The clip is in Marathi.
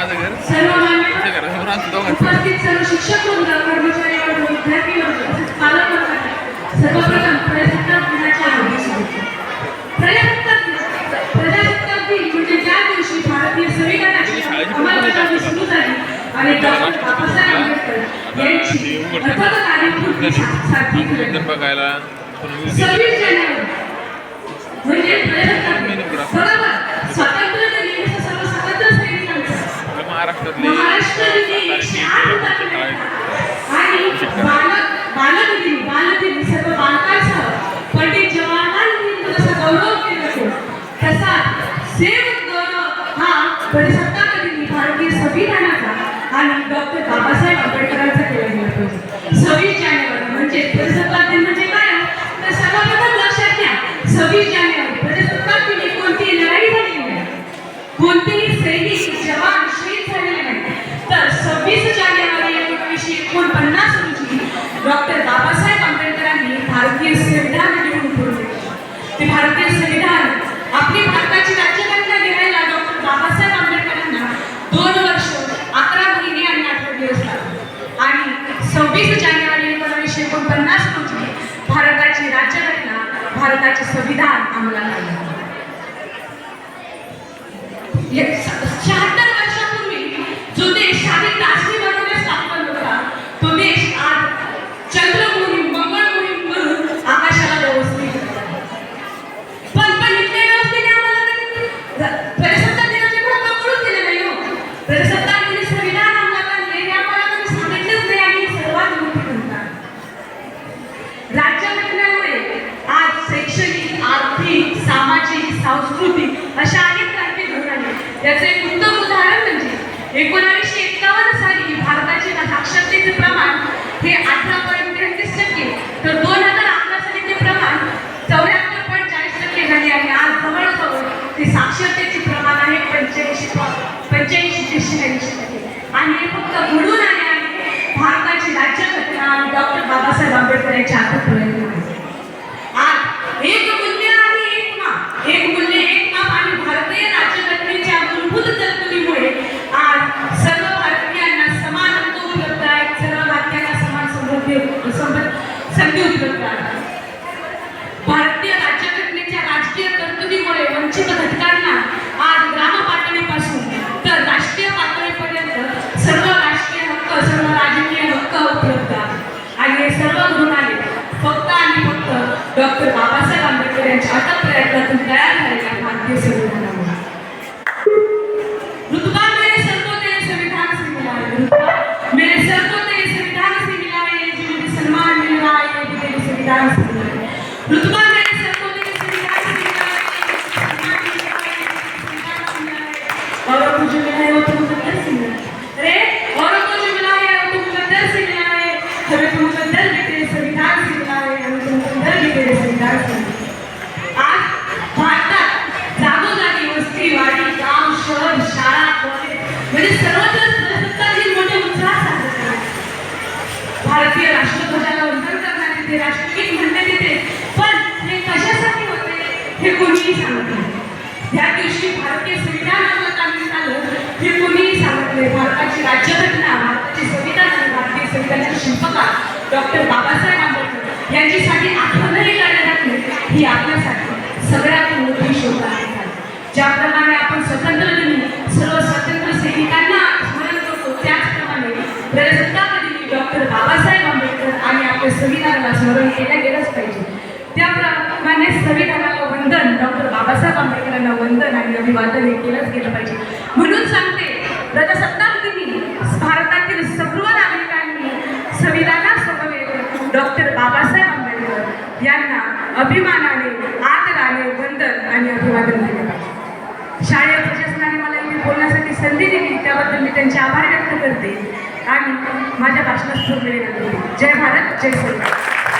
माझं घर सर्व मान्य तुझ्या घरासमोर आमचं दोघांचं उपस्थित सर्व शिक्षक वृंद कर्मचारी वर्ग विद्यार्थी वर्ग तसेच पालक वर्गाला सर्वप्रथम प्रजासत्ताक दिनाच्या हार्दिक शुभेच्छा प्रजासत्ताक दिन प्रजासत्ताक दिन म्हणजे ज्या दिवशी भारतीय संविधानाची अंमलबजावणी सुरू झाली आणि डॉक्टर बाबासाहेब आंबेडकर यांची अथक कार्यपूर्ती साध्य नंतर केली बघायला कोणी सव्वीस जानेवारी. म्हणजे गौरव भारतीय संविधानाचा आणि डॉक्टर बाबासाहेब आंबेडकरांचा केला गेला पाहिजे सव्वीस जानेवारी म्हणजे प्रजासत्ताक दिन म्हणजे काय? तर सर्वप्रथम लक्षात घ्या सव्वीस जानेवारी प्रजासत्ताक दिनी कोणतीही लढाई झालेली नाही. कोणतेही सैनिक जवान शहीद झालेले नाही. तर सव्वीस जानेवारी एकोणीसशे एकोणपन्नास रोजी डॉक्टर बाबासाहेब आंबेडकरांनी भारतीय संविधान लिहून ते भारतीय संविधान आपली भारताची राज्यघटना लिहायला डॉक्टर बाबासाहेब आंबेडकरांना दोन वर्ष अकरा महिने आणि अठरा दिवस लागले आणि सव्वीस जानेवारी एकोणीसशे एकोणपन्नास रोजी भारताची राज्यघटना भारताचे संविधान अंमलात आले एकोणावीसशे एकावन्न साली भारताचे साक्षरतेचे प्रमाण हे अठरा पॉईंट तेहतीस टक्के तर दोन हजार अकरा साली ते प्रमाण चौऱ्याहत्तर पॉईंट चाळीस टक्के झाले आणि आज जवळजवळ ते साक्षरतेचे प्रमाण आहे पंच्याऐंशी पंच्याऐंशी ते शहाऐंशी टक्के आणि हे फक्त घडून आले आहे भारताची राज्यघटना आणि डॉक्टर बाबासाहेब आंबेडकर यांच्या हातात प्रयत्न आहे. आज एक मूल्य आणि एक माप एक मूल्य एक माप आणि भारतीय राज्यघटनेच्या मूलभूत तरतुदीमुळे आज सर्व भारतीयांना समान हक्क उपलब्ध आहेत सर्व भारतीयांना समान समृद्धी सम- संधी उपलब्ध आहे भारतीय राज्यघटनेच्या राजकीय तरतुदीमुळे वंचित घटकांना आज ग्राम पातळीपासून तर राष्ट्रीय पातळीपर्यंत सर्व राष्ट्रीय हक्क सर्व राजकीय हक्क उपलब्ध आहेत. आणि हे सर्व घडून आले. फक्त आणि फक्त डॉक्टर बाबासाहेब आंबेडकर यांच्या अटक प्रयत्नातून तयार झालेल्या भारतीय संविधानामुळे है और है वो तो मुकद्दर से अरे और अब है वो तो मुकद्दर से है हमें तो मुकद्दर भी तेरे संविधान से है हमें तो मुकद्दर भी तेरे संविधान से आज भारतात जागोजागी वस्ती वाडी गाव शहर शाळा कॉलेज म्हणजे सर्वत्र साजरा करतात भारतीय राष्ट्रध्वजाला वंदन राष्ट्रगीत म्हणण्यात येते. पण हे कशासाठी होते हे कोणीही सांगत नाही. या दिवशी भारतीय संविधान अंमलात आणण्यात आलं हे कोणीही सांगत नाही भारताची राज्यघटना भारताची संविधान आणि भारतीय संविधानाचे शिल्पकार डॉक्टर बाबासाहेब आंबेडकर यांच्यासाठी आठवणही करण्यात नाही ही आपल्यासाठी सगळ्यात मोठी शोध आहे. ज्याप्रमाणे आपण स्वतंत्र दिनी सर्व स्वतंत्र सैनिकांना स्मरण करतो त्याचप्रमाणे प्रजासत्ताक दिनी डॉक्टर बाबासाहेब आंबेडकर आणि आपल्या संविधानाला स्मरण केलं गेलंच पाहिजे. त्याप्रमाणे संविधान वंदन डॉक्टर बाबासाहेब आंबेडकरांना वंदन आणि अभिवादन हे केलंच गेलं पाहिजे. म्हणून सांगते प्रजासत्ताक दिनी भारतातील सर्व नागरिकांनी संविधानासमवेत डॉक्टर बाबासाहेब आंबेडकर यांना अभिमानाने आदराने वंदन आणि अभिवादन केले पाहिजे. शालेय प्रशासनाने मला इथे बोलण्यासाठी संधी दिली त्याबद्दल मी त्यांचे आभार व्यक्त करते. आणि माझ्या भाषणात पूर्ण जय भारत जय सरकार